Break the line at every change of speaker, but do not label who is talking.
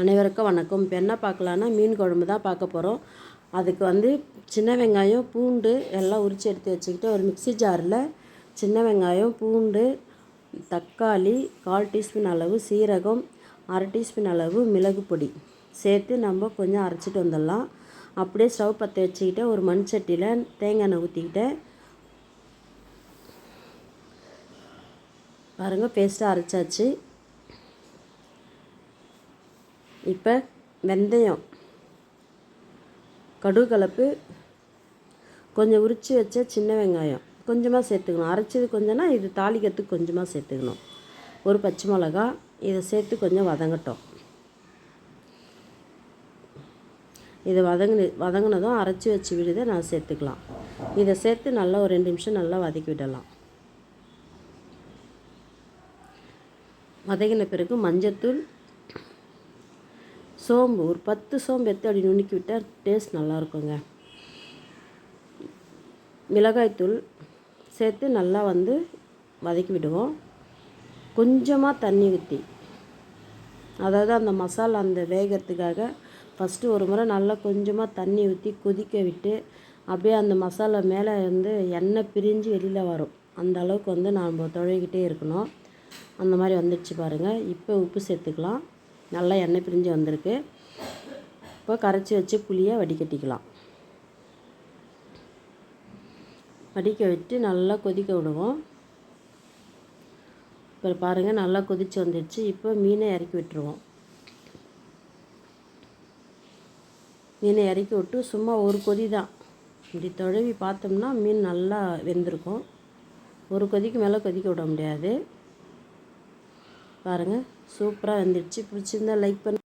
அனைவருக்கும் வணக்கம். இப்போ என்ன பார்க்கலான்னா மீன் குழம்பு தான் பார்க்க போகிறோம் அதுக்கு வந்து சின்ன வெங்காயம் பூண்டு எல்லாம் உரித்து எடுத்து வச்சுக்கிட்டு ஒரு மிக்ஸி ஜாரில் சின்ன வெங்காயம் பூண்டு தக்காளி கால் டீஸ்பூன் அளவு சீரகம் அரை டீஸ்பூன் அளவு மிளகு பொடி சேர்த்து நம்ம கொஞ்சம் அரைச்சிட்டு வந்துடலாம். அப்படியே ஸ்டவ் பற்ற வச்சுக்கிட்டு ஒரு மண் சட்டியில் தேங்காய் எண்ணெய் ஊற்றிக்கிட்டேன் பாருங்கள் பேஸ்ட்டாக அரைச்சாச்சு. இப்போ வெந்தயம். கடுகு கலப்பு. கொஞ்சம் உரித்து வச்ச சின்ன வெங்காயம். கொஞ்சமாக சேர்த்துக்கணும். அரைச்சது கொஞ்சம்னா இது தாளிக்கிறதுக்கு கொஞ்சமாக சேர்த்துக்கணும். ஒரு பச்சை மிளகா. இதை சேர்த்து கொஞ்சம் வதங்கட்டும். இதை வதங்கின வதங்கினதும் அரைச்சி வச்சு விடுதை நான் சேர்த்துக்கலாம். இதை சேர்த்து நல்லா ஒரு ரெண்டு நிமிஷம் நல்லா வதக்கி விடலாம். வதங்கின பிறகு மஞ்சத்தூள் சோம்பு ஒரு பத்து சோம்பு எடுத்து அப்படி நுணுக்கி விட்டால் டேஸ்ட் நல்லாயிருக்குங்க. மிளகாய்த்தூள் சேர்த்து நல்லா வந்து வதக்கி விடுவோம். கொஞ்சமாக தண்ணி ஊற்றி அதாவது அந்த மசாலா அந்த வேகிறதுக்காக ஃபஸ்ட்டு ஒரு முறை நல்லா கொஞ்சமாக தண்ணி ஊற்றி கொதிக்க விட்டு அப்படியே அந்த மசாலா மேலே வந்து எண்ணெய் பிரிஞ்சு வெளியில் வரும். அந்த அளவுக்கு வந்து நாம் தொழைக்கிட்டே இருக்கணும். அந்த மாதிரி வந்துடுச்சு பாருங்கள் இப்போ உப்பு சேர்த்துக்கலாம். நல்லா எண்ணெய் பிரிஞ்சு வந்திருக்கு. இப்போ கரைச்சி வச்சு புளியை வடிகட்டிக்கலாம். வடிக்க விட்டு நல்லா கொதிக்க விடுவோம். இப்போ பாருங்கள் நல்லா கொதித்து வந்துடுச்சு. இப்போ மீனை இறக்கி விட்டுருவோம். மீனை இறக்கி விட்டு சும்மா ஒரு கொதி தான். இப்படி தொழவி பார்த்தோம்னா மீன் நல்லா வெந்திருக்கும். ஒரு கொதிக்கு மேலே கொதிக்க விட முடியாது. பாருங்கள் சூப்பராக வந்துடுச்சு. பிடிச்சிருந்தா லைக் பண்ணி.